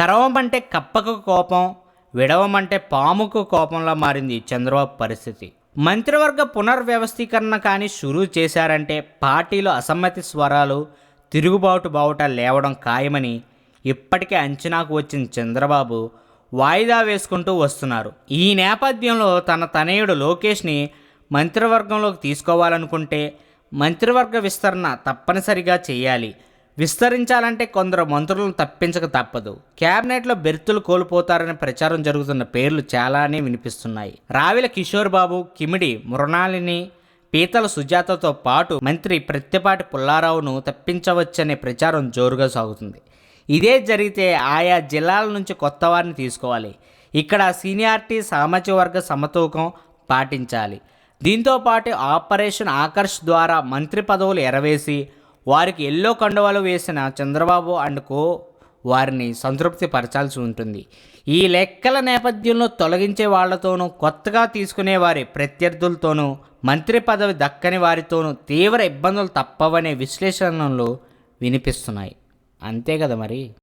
కరవమంటే కప్పకు కోపం విడవమంటే పాముకు కోపంలా మారింది చంద్రబాబు పరిస్థితి. మంత్రివర్గ పునర్వ్యవస్థీకరణ కానీ షురూ చేశారంటే పార్టీలో అసమ్మతి స్వరాలు తిరుగుబాటు బావుట లేవడం ఖాయమని ఇప్పటికే అంచనాకు వచ్చిన చంద్రబాబు వాయిదా వేసుకుంటూ వస్తున్నారు. ఈ నేపథ్యంలో తన తనయుడు లోకేష్ని మంత్రివర్గంలోకి తీసుకోవాలనుకుంటే మంత్రివర్గ విస్తరణ తప్పనిసరిగా చేయాలి. విస్తరించాలంటే కొందరు మంత్రులను తప్పించక తప్పదు. కేబినెట్లో బెర్తులు కోల్పోతారని ప్రచారం జరుగుతున్న పేర్లు చాలానే వినిపిస్తున్నాయి. రావిల కిషోర్ బాబు కిమిడి మృణాలిని పీతల సుజాతతో పాటు మంత్రి ప్రత్తిపాటి పుల్లారావును తప్పించవచ్చనే ప్రచారం జోరుగా సాగుతుంది. ఇదే జరిగితే ఆయా జిల్లాల నుంచి కొత్త వారిని తీసుకోవాలి. ఇక్కడ సీనియారిటీ సామాజిక వర్గ సమతూకం పాటించాలి. దీంతో పాటు ఆపరేషన్ ఆకర్ష్ ద్వారా మంత్రి పదవులు ఎరవేసి వారికి ఎల్లో కండువాలు వేసిన చంద్రబాబు అండ్ కో వారిని సంతృప్తి పరచాల్సి ఉంటుంది. ఈ లెక్కల నేపథ్యంలో తొలగించే వాళ్ళతోనూ కొత్తగా తీసుకునే వారి ప్రత్యర్థులతోనూ మంత్రి పదవి దక్కని వారితోనూ తీవ్ర ఇబ్బందులు తప్పవనే విశ్లేషణలు వినిపిస్తున్నాయి. అంతే కదా మరి?